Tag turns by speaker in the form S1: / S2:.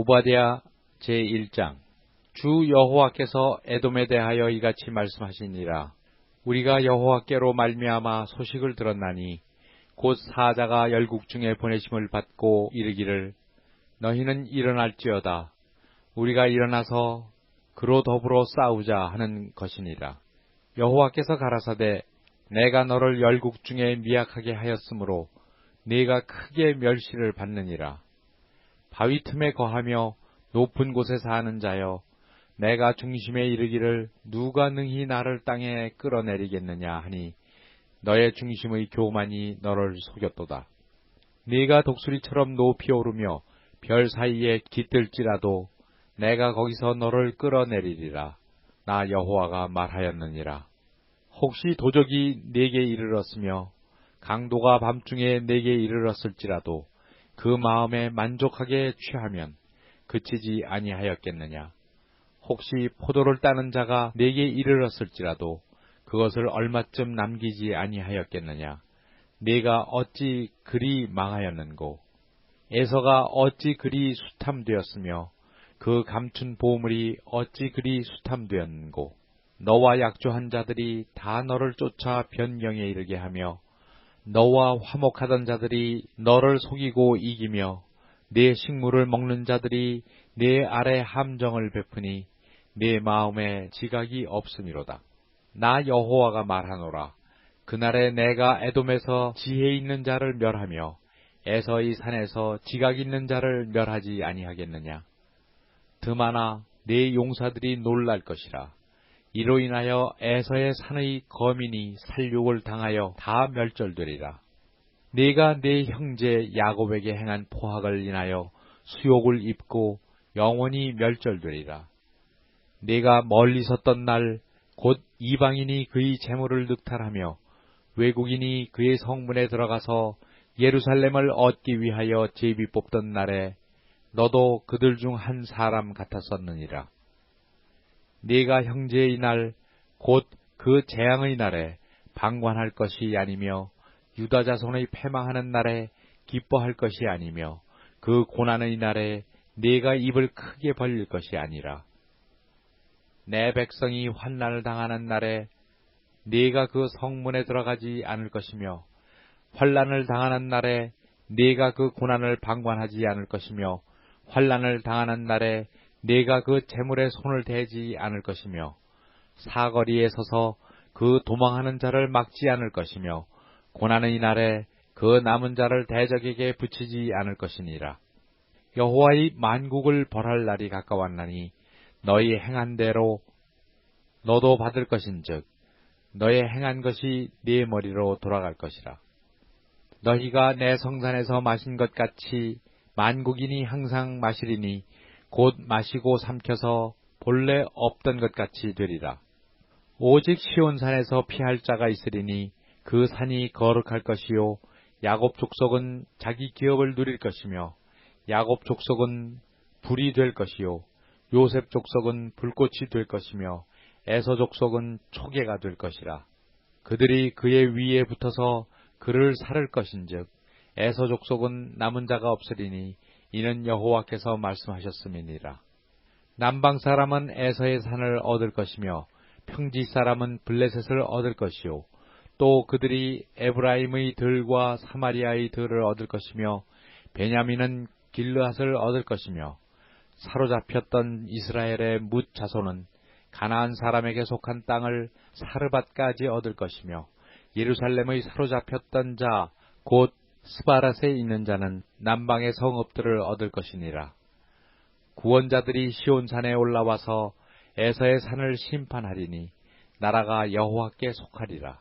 S1: 오바댜 제1장 주 여호와께서 에돔에 대하여 이같이 말씀하시니라. 우리가 여호와께로 말미암아 소식을 들었나니 곧 사자가 열국 중에 보내심을 받고 이르기를 너희는 일어날지어다. 우리가 일어나서 그로 더불어 싸우자 하는 것이니라. 여호와께서 가라사대 내가 너를 열국 중에 미약하게 하였으므로 네가 크게 멸시를 받느니라 바위 틈에 거하며 높은 곳에 사는 자여 내가 중심에 이르기를 누가 능히 나를 땅에 끌어내리겠느냐 하니 너의 중심의 교만이 너를 속였도다. 네가 독수리처럼 높이 오르며 별 사이에 깃들지라도 내가 거기서 너를 끌어내리리라. 나 여호와가 말하였느니라. 혹시 도적이 내게 이르렀으며 강도가 밤중에 내게 이르렀을지라도 그 마음에 만족하게 취하면 그치지 아니하였겠느냐. 혹시 포도를 따는 자가 내게 이르렀을지라도 그것을 얼마쯤 남기지 아니하였겠느냐. 내가 어찌 그리 망하였는고. 에서가 어찌 그리 수탐되었으며 그 감춘 보물이 어찌 그리 수탐되었는고. 너와 약조한 자들이 다 너를 쫓아 변경에 이르게 하며 너와 화목하던 자들이 너를 속이고 이기며 네 식물을 먹는 자들이 네 아래 함정을 베푸니 네 마음에 지각이 없음이로다. 나 여호와가 말하노라. 그날에 내가 에돔에서 지혜 있는 자를 멸하며 에서의 산에서 지각 있는 자를 멸하지 아니하겠느냐. 드마나 네 용사들이 놀랄 것이라. 이로 인하여 에서의 산의 거민이 살육을 당하여 다 멸절되리라. 네가 네 형제 야곱에게 행한 포악을 인하여 수욕을 입고 영원히 멸절되리라. 네가 멀리 섰던 날 곧 이방인이 그의 재물을 늑탈하며 외국인이 그의 성문에 들어가서 예루살렘을 얻기 위하여 제비 뽑던 날에 너도 그들 중 한 사람 같았었느니라. 네가 형제의 날 곧 그 재앙의 날에 방관할 것이 아니며 유다 자손의 패망하는 날에 기뻐할 것이 아니며 그 고난의 날에 네가 입을 크게 벌릴 것이 아니라. 내 백성이 환난을 당하는 날에 네가 그 성문에 들어가지 않을 것이며 환난을 당하는 날에 네가 그 고난을 방관하지 않을 것이며 환난을 당하는 날에 네가 그 재물에 손을 대지 않을 것이며 사거리에 서서 그 도망하는 자를 막지 않을 것이며 고난의 날에 그 남은 자를 대적에게 붙이지 않을 것이니라. 여호와의 만국을 벌할 날이 가까웠나니 너희 행한 대로 너도 받을 것인즉 너의 행한 것이 네 머리로 돌아갈 것이라. 너희가 내 성산에서 마신 것 같이 만국인이 항상 마시리니 곧 마시고 삼켜서 본래 없던 것 같이 되리라. 오직 시온산에서 피할 자가 있으리니 그 산이 거룩할 것이요 야곱 족속은 자기 기업을 누릴 것이며 야곱 족속은 불이 될 것이요 요셉 족속은 불꽃이 될 것이며 에서 족속은 초계가 될 것이라. 그들이 그의 위에 붙어서 그를 살을 것인즉 에서 족속은 남은 자가 없으리니 이는 여호와께서 말씀하셨음이니라. 남방 사람은 에서의 산을 얻을 것이며 평지 사람은 블레셋을 얻을 것이요 또 그들이 에브라임의 들과 사마리아의 들을 얻을 것이며 베냐민은 길르앗을 얻을 것이며 사로잡혔던 이스라엘의 뭇 자손은 가나안 사람에게 속한 땅을 사르밧까지 얻을 것이며 예루살렘의 사로잡혔던 자 곧 스바랏에 있는 자는 남방의 성읍들을 얻을 것이니라. 구원자들이 시온산에 올라와서 에서의 산을 심판하리니 나라가 여호와께 속하리라.